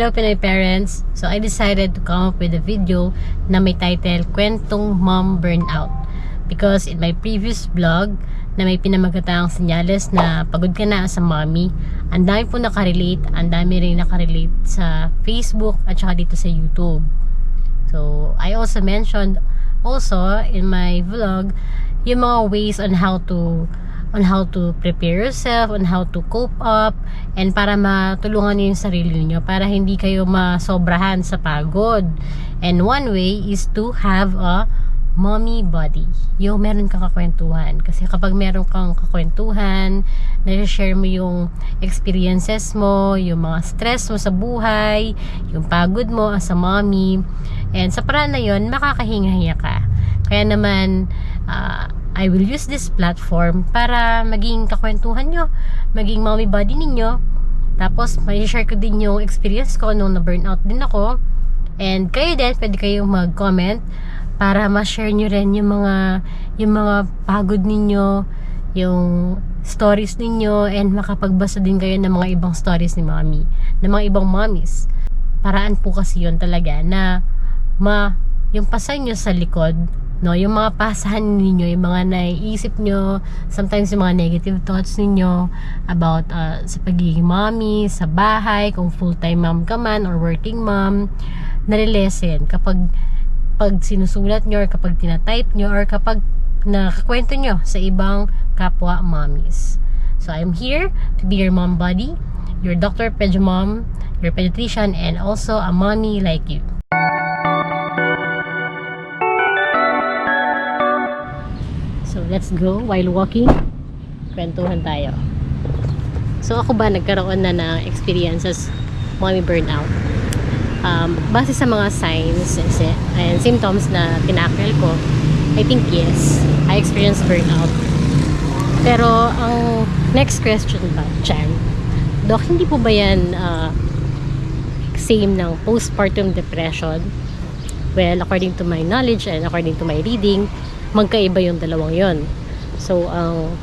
Hello Pinoy parents! So I decided to come up with a video na may title Kwentong Mom Burnout. Because in my previous vlog na may pinamagatang senyales na pagod ka na as a mommy, ang dami po nakarelate, ang dami rin nakarelate sa Facebook at saka dito sa YouTube. So I also mentioned also in my vlog yung mga ways on how to on how to prepare yourself, on how to cope up, and para matulungan niyo yung sarili niyo para hindi kayo masobrahan sa pagod. And one way is to have a mommy body. Yung meron kang kakwentuhan. Kasi kapag meron kang kakwentuhan, na-share mo yung experiences mo, yung mga stress mo sa buhay, yung pagod mo as a mommy, and sa paraan na yun, makakahinga-hinga ka. Kaya naman, ah, I will use this platform para maging kakwentuhan nyo, maging mommy body ninyo. Tapos, may share ko din yung experience ko nung na-burnout din ako. And kayo din, pwede kayong mag-comment para ma-share nyo rin yung mga, yung mga pagod ninyo, yung stories ninyo, and makapagbasa din kayo ng mga ibang stories ni mommy, ng mga ibang mommies. Paraan po kasi yun talaga na ma, yung pasan nyo sa likod, no, yung mga pasahan ninyo, yung mga naiisip nyo, sometimes yung mga negative thoughts ninyo about uh, sa pagiging mommy, sa bahay, kung full-time mom ka man or working mom, nalilesen kapag pag sinusulat nyo or kapag tinatype nyo or kapag nakakwento nyo sa ibang kapwa mommies. So, I'm here to be your mom buddy, your doctor, pedio mom, your pediatrician, and also a mommy like you. Let's go. While walking, kwentuhan tayo. So, ako ba nagkaroon na ng experiences mommy burnout? Um, base sa mga signs and, sy- and symptoms na tinakil ko, I think yes, I experienced burnout. Pero, ang next question ba, Chan? Dok, hindi po ba yan uh, same ng postpartum depression? Well, according to my knowledge and according to my reading, magkaiba yung dalawang yon. So, ang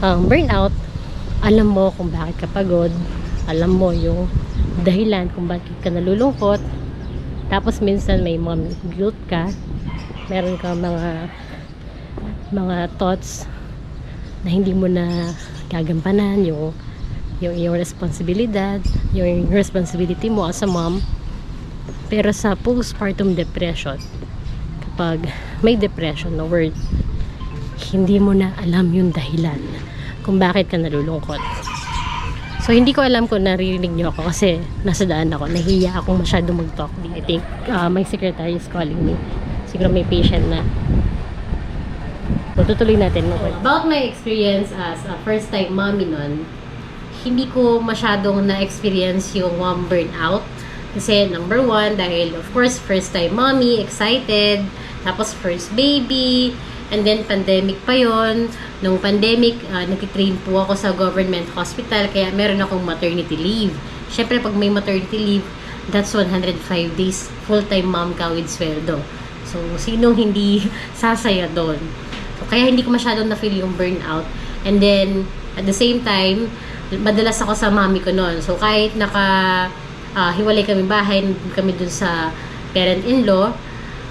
ang burnout, alam mo kung bakit ka pagod, alam mo yung dahilan kung bakit ka nalulungkot, tapos minsan may mga guilt ka, meron ka mga mga thoughts na hindi mo na gagampanan yung yung iyong responsibilidad, yung responsibility mo as a mom. Pero sa postpartum depression, kapag may depression na word, hindi mo na alam yung dahilan kung bakit ka nalulungkot. So, hindi ko alam kung naririnig niyo ako kasi nasa daan ako. Nahiya akong masyado mag-talk. I think uh, my secretary is calling me. Siguro may patient na. So, tutuloy natin. About my experience as a first-time mommy nun, hindi ko masyadong na-experience yung mom burnout. Kasi number one, dahil of course, first time mommy, excited, tapos first baby, and then pandemic pa yon Nung pandemic, uh, nag-train po ako sa government hospital, kaya meron akong maternity leave. Siyempre, pag may maternity leave, that's 105 days full-time mom ka with sweldo. So, sinong hindi sasaya doon? So, kaya hindi ko masyadong na-feel yung burnout. And then, at the same time, madalas ako sa mami ko noon. So, kahit naka uh, hiwalay kami bahay, kami dun sa parent-in-law,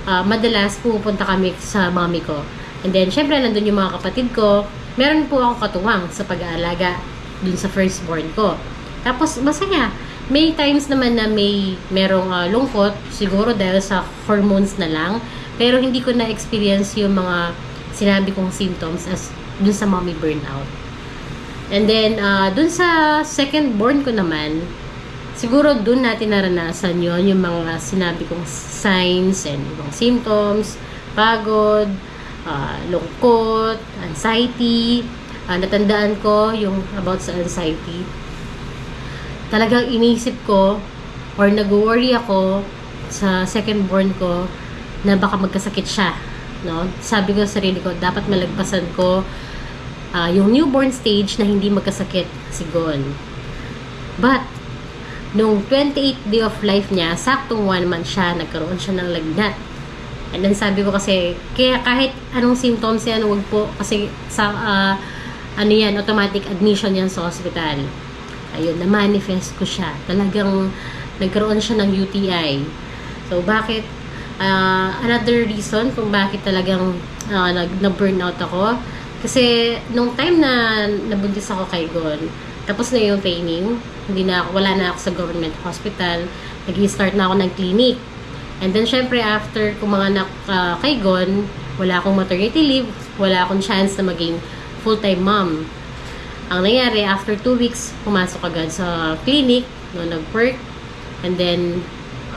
uh, madalas pupunta kami sa mami ko. And then, syempre, nandun yung mga kapatid ko. Meron po ako katuwang sa pag-aalaga dun sa firstborn ko. Tapos, masaya. May times naman na may merong uh, lungkot, siguro dahil sa hormones na lang. Pero hindi ko na-experience yung mga sinabi kong symptoms as dun sa mommy burnout. And then, uh, dun sa second born ko naman, siguro dun natin naranasan yon yung mga sinabi kong signs and yung symptoms, pagod, uh, lungkot, anxiety. Uh, natandaan ko yung about sa anxiety. Talagang inisip ko or nag-worry ako sa second born ko na baka magkasakit siya. No? Sabi ko sa sarili ko, dapat malagpasan ko uh, yung newborn stage na hindi magkasakit si Gon. But, nung 28th day of life niya, saktong one month siya, nagkaroon siya ng lagnat. And then sabi ko kasi, kaya kahit anong symptoms yan, wag po, kasi sa, uh, ano yan, automatic admission yan sa hospital. Ayun, na-manifest ko siya. Talagang nagkaroon siya ng UTI. So, bakit? Ah, another reason kung bakit talagang ah, nag, na-burnout ako. Kasi, nung time na nabuntis ako kay Gon, tapos na yung training, hindi na ako, wala na ako sa government hospital, nag-start na ako ng clinic. And then, syempre, after mga anak ah, kay Gon, wala akong maternity leave, wala akong chance na maging full-time mom. Ang nangyari, after two weeks, pumasok agad sa clinic, no, nag-work, and then,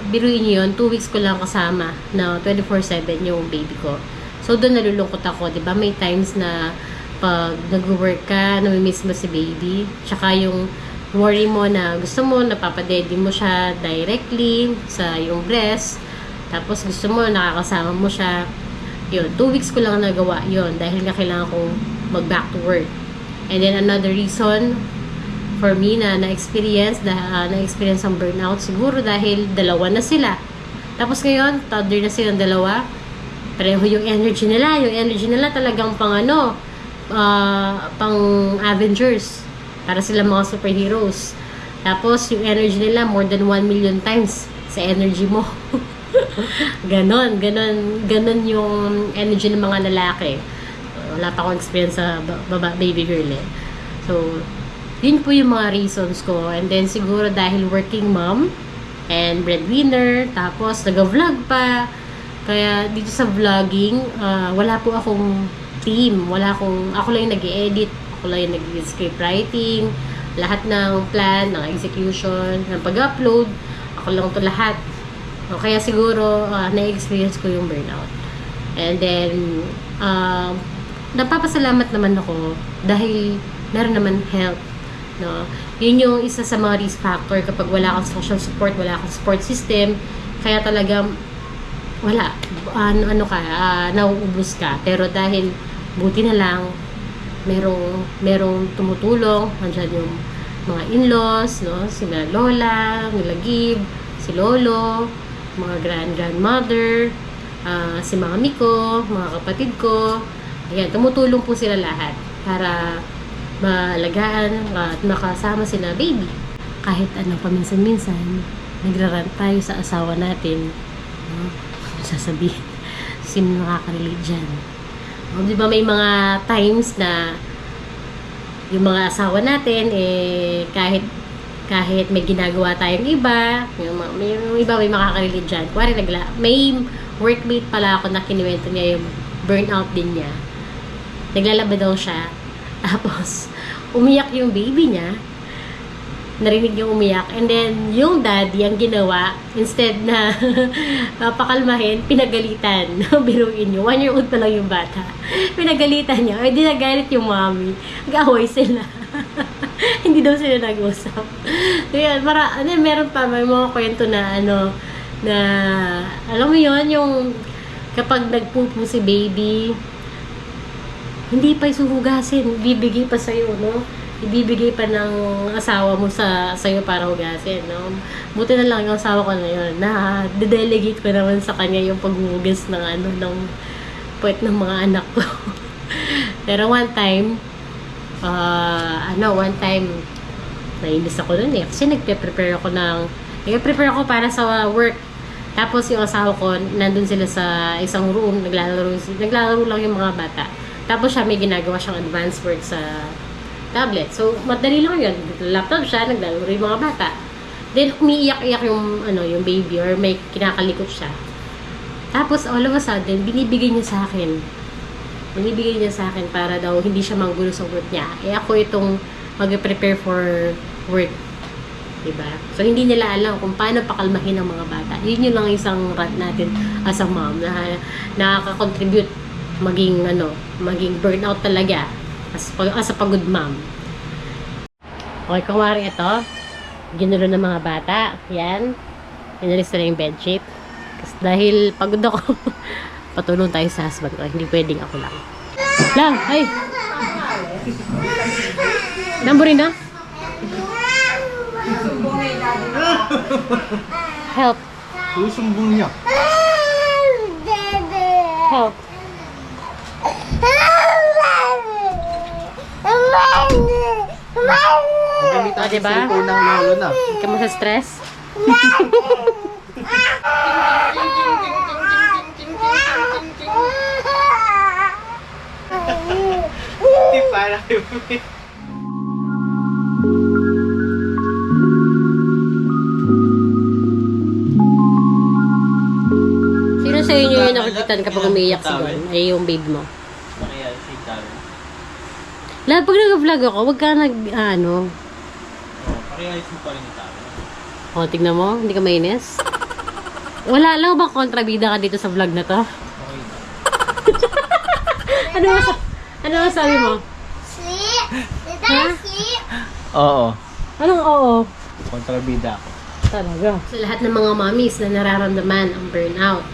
biruin niyo two weeks ko lang kasama na 24-7 yung baby ko. So, doon nalulungkot ako, di ba? May times na pag nag-work ka, namimiss mo si baby, tsaka yung worry mo na gusto mo, napapadedi mo siya directly sa yung breast, tapos gusto mo, nakakasama mo siya, yun, two weeks ko lang nagawa yun dahil nga kailangan kong mag-back to work. And then another reason for me na na-experience, na, ah, na-experience ang burnout, siguro dahil dalawa na sila. Tapos ngayon, toddler na silang dalawa, pareho yung energy nila. Yung energy nila talagang pang ano, ah, pang Avengers. Para sila mga superheroes. Tapos yung energy nila more than 1 million times sa energy mo. ganon, ganon, ganon yung energy ng mga lalaki. Wala pa akong experience sa ba- baba, baby girl eh. So, yun po yung mga reasons ko. And then siguro dahil working mom and breadwinner, tapos nag-vlog pa. Kaya dito sa vlogging, ah, wala po akong team. Wala akong, ako lang yung nag-edit, ako lang yung nag-script writing, lahat ng plan, ng execution, ng pag-upload, ako lang to lahat. O, kaya siguro, ah, na-experience ko yung burnout. And then, um, napapasalamat naman ako dahil meron naman help. No? Yun yung isa sa mga risk factor kapag wala kang social support, wala kang support system, kaya talagang wala, ano, ano ka, ah, nauubos ka. Pero dahil buti na lang, merong, merong tumutulong, andyan yung mga in-laws, no? si mga lola, nila Gib, si lolo, mga grand-grandmother, ah, si mami ko, mga kapatid ko. Ayan, tumutulong po sila lahat para maalagaan at makasama sila baby. Kahit ano, paminsan-minsan, nagrarant tayo sa asawa natin. No? Sasabihin, sino nakaka-relate dyan? O, di ba may mga times na yung mga asawa natin, eh, kahit kahit may ginagawa tayong iba, yung, may, yung iba may makaka-relate dyan. Kuwari, nagla, may workmate pala ako na kinuwento niya yung burnout din niya. Naglalaba daw siya. Tapos, umiyak yung baby niya. Narinig yung umiyak. And then, yung daddy, ang ginawa, instead na papakalmahin, pinagalitan. Biruin niyo. One year old pa lang yung bata. Pinagalitan niya. Eh, di nagalit yung mommy. Nag-away sila. Hindi daw sila nag-usap. So, yun, para, ano, meron pa, may mga kwento na, ano, na, alam mo yon yung, kapag nagpupo si baby, hindi pa isuhugasin, bibigay pa sa'yo, no? Ibibigay pa ng asawa mo sa sa'yo para hugasin, no? Buti na lang yung asawa ko na yun, na delegate ko naman sa kanya yung paghuhugas ng ano, ng puwet ng mga anak ko. Pero one time, ah, ano, one time, nainis ako nun eh. Kasi nagpe-prepare ako ng, nagpe-prepare ako para sa work. Tapos yung asawa ko, nandun sila sa isang room, naglalaro, naglalaro lang yung mga bata. Tapos siya may ginagawa siyang advanced work sa tablet. So, madali lang yun. Laptop siya, naglalaro yung mga bata. Then, umiiyak-iyak yung, ano, yung baby or may kinakalikot siya. Tapos, all of a sudden, binibigay niya sa akin. Binibigay niya sa akin para daw hindi siya manggulo sa work niya. Eh, ako itong mag-prepare for work. Diba? So, hindi nila alam kung paano pakalmahin ang mga bata. Yun yun lang isang rant natin as a mom na nakaka-contribute maging ano, maging burnout talaga as, pag- as a pagod mom. Okay, kumari ito. Ginulo ng mga bata. Yan. Inalis na yung bedsheet. Kasi dahil pagod ako, patulong tayo sa husband ko. Hindi pwedeng ako lang. Lang, ay! Namburin na? Help. Susumbong niya. Help. Gamit Ah, ang diba? cellphone ng lolo na. Hindi mo sa stress? Di para. Sino sa inyo yung nakikitan kapag umiiyak si Gon? Ay yung babe mo. Kaya si Taro. Lahat pag nag-vlog ako, wag ka nag, ano, Oh, pakiayos mo pa rin ni Taro. o tignan mo, hindi ka mainis. Wala lang ba kontrabida ka dito sa vlog na to? Okay. Ano mas ano masabi mo? Sleep? Did I sleep? Oo. Anong oo? Kontrabida ako. Talaga. Sa lahat ng mga mommies na nararamdaman ang burnout,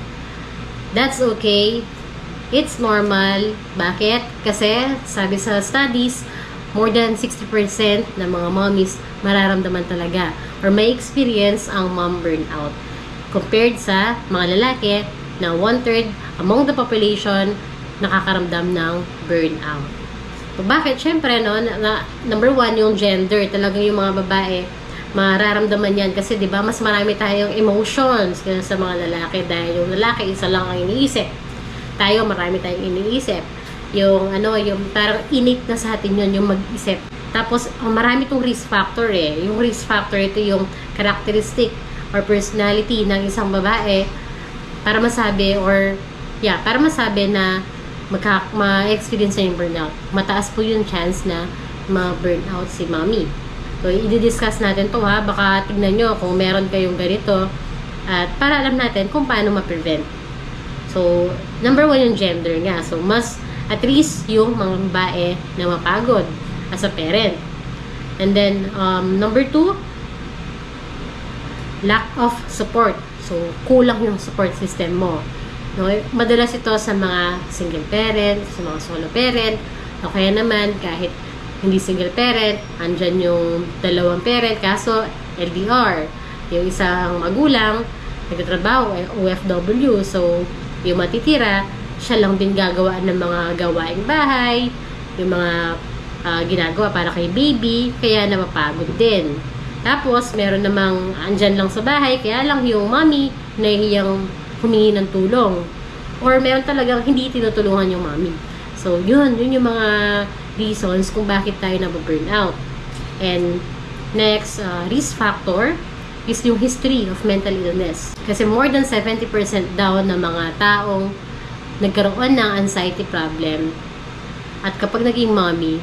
that's okay. It's normal. Bakit? Kasi sabi sa studies, more than 60% ng mga mommies mararamdaman talaga or may experience ang mom burnout compared sa mga lalaki na one-third among the population nakakaramdam ng burnout. So, bakit? Siyempre, no, na, number one, yung gender. Talagang yung mga babae, mararamdaman yan. Kasi, di ba, mas marami tayong emotions kaya sa mga lalaki. Dahil yung lalaki, isa lang ang iniisip. Tayo, marami tayong iniisip. Yung, ano, yung parang innate na sa atin yun, yung mag-isip. Tapos, ang marami tong risk factor eh. Yung risk factor, ito yung characteristic or personality ng isang babae para masabi or yeah, para masabi na magka, ma-experience niya yung burnout. Mataas po yung chance na ma-burnout si mommy. So, i-discuss natin to ha. Baka tignan nyo kung meron kayong ganito at para alam natin kung paano ma-prevent. So, number one yung gender nga. So, mas at least yung mga babae na mapagod as a parent. And then, um, number two, lack of support. So, kulang yung support system mo. No? Madalas ito sa mga single parent, sa mga solo parent, o kaya naman kahit hindi single parent, andyan yung dalawang parent, kaso LDR. Yung isang magulang, nagtatrabaho, eh, OFW, so yung matitira, siya lang din gagawa ng mga gawaing bahay, yung mga ah, ginagawa para kay baby, kaya napapagod din. Tapos, meron namang andyan lang sa bahay, kaya lang yung mommy nahihiyang humingi ng tulong. Or meron talagang hindi tinutulungan yung mommy. So, yun, yun yung mga reasons kung bakit tayo nababurnout. And next, uh, risk factor is yung history of mental illness. Kasi more than 70% daw ng mga taong nagkaroon ng anxiety problem at kapag naging mommy,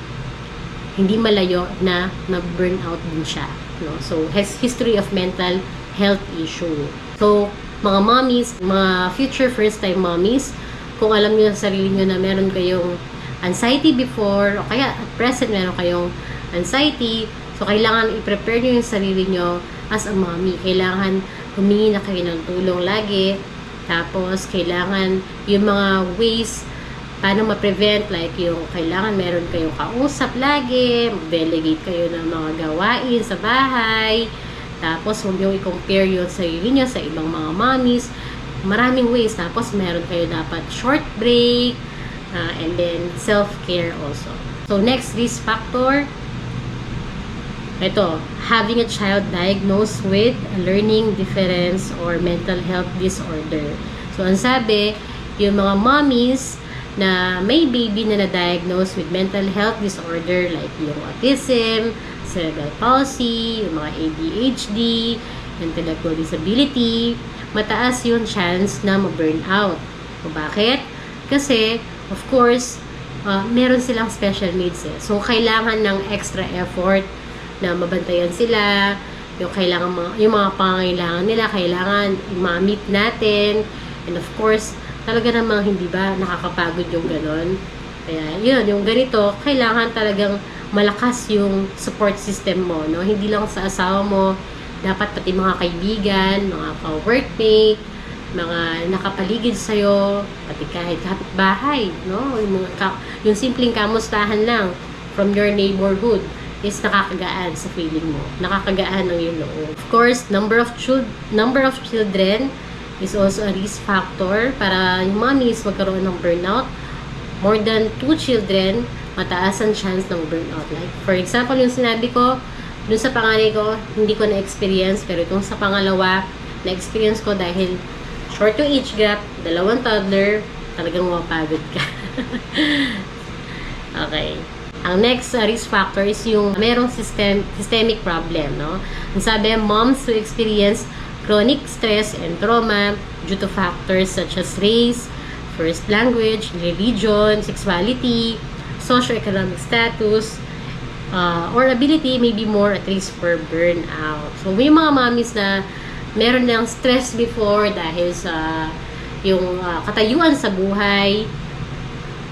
hindi malayo na nag-burnout din siya. No? So, has history of mental health issue. So, mga mommies, mga future first-time mommies, kung alam niyo sa sarili niyo na meron kayong anxiety before, o kaya at present meron kayong anxiety, so kailangan i-prepare niyo yung sarili niyo as a mommy. Kailangan humingi na kayo ng tulong lagi. Tapos, kailangan yung mga ways paano ma-prevent like yung kailangan meron kayong kausap lagi, mag-delegate kayo ng mga gawain sa bahay, tapos huwag yung i-compare yung sarili nyo sa ibang mga mommies, maraming ways, tapos meron kayo dapat short break, ah, and then self-care also. So next risk factor, ito, having a child diagnosed with learning difference or mental health disorder. So, ang sabi, yung mga mommies na may baby na na-diagnose with mental health disorder like yung autism, cerebral palsy, yung mga ADHD, intellectual disability, mataas yung chance na ma-burn out. O bakit? Kasi, of course, uh, meron silang special needs eh. So, kailangan ng extra effort na mabantayan sila, yung kailangan mga, yung mga pangangailangan nila, kailangan ma-meet natin. And of course, talaga namang hindi ba nakakapagod yung ganon. Kaya yun, yung ganito, kailangan talagang malakas yung support system mo, no? Hindi lang sa asawa mo, dapat pati mga kaibigan, mga ka-workmate, mga nakapaligid sa'yo, pati kahit kapitbahay, no? Yung, mga yung simpleng kamustahan lang from your neighborhood is nakakagaan sa feeling mo. Nakakagaan ng iyong loob. Of course, number of chil- number of children is also a risk factor para yung mommies magkaroon ng burnout. More than two children, mataas ang chance ng burnout. Like, for example, yung sinabi ko, Dun sa panganay ko, hindi ko na-experience. Pero itong sa pangalawa, na-experience ko dahil short to age gap, dalawang toddler, talagang mapagod ka. okay. Ang next uh, risk factor is yung merong system, systemic problem, no? Ang sabi, moms who experience chronic stress and trauma due to factors such as race, first language, religion, sexuality, socioeconomic status, uh, or ability may be more at risk for burnout. So, may mga mommies na meron ng stress before dahil sa yung uh, katayuan sa buhay,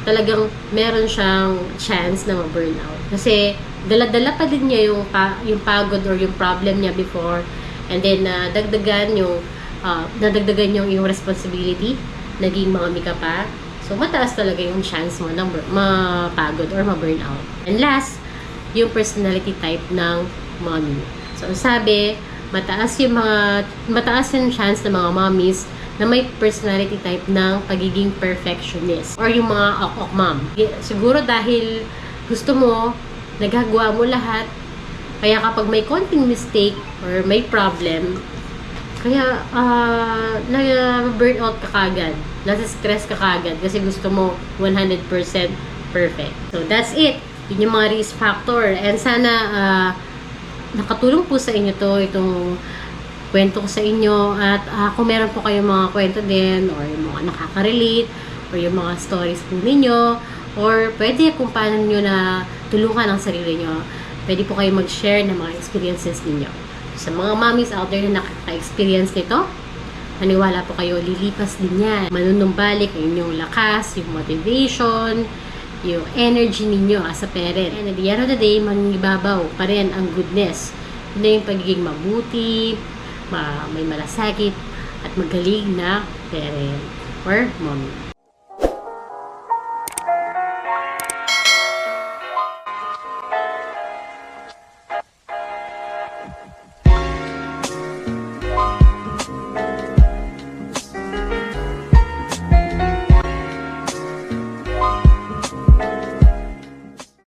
talagang meron siyang chance na ma-burnout. Kasi dala-dala pa din niya yung, pa, yung pagod or yung problem niya before and then uh, dagdagan yung uh, nadagdagan yung, yung responsibility naging mga mika pa. So, mataas talaga yung chance mo na mapagod or ma-burnout. And last, yung personality type ng mommy. So, sabi, mataas yung mga, mataas yung chance ng mga mommies na may personality type ng pagiging perfectionist or yung mga ok-ok mom. Siguro dahil gusto mo, nagagawa mo lahat, kaya kapag may konting mistake or may problem, kaya uh, na-burn out ka kagad, nasa-stress ka kagad kasi gusto mo 100% perfect. So that's it. Yun yung mga risk factor. And sana uh, nakatulong po sa inyo to itong kwento ko sa inyo at uh, kung meron po kayong mga kwento din or yung mga nakaka-relate or yung mga stories po ninyo or pwede kung paano nyo na tulungan ang sarili nyo pwede po kayo mag-share ng mga experiences ninyo. Sa mga mommies out there na nakaka-experience nito maniwala po kayo lilipas din yan. Manunumbalik ang inyong lakas yung motivation yung energy ninyo as a parent. And at the end of the day mangibabaw pa rin ang goodness. Yun na yung pagiging mabuti ma may malasakit at magaling na parent or mommy.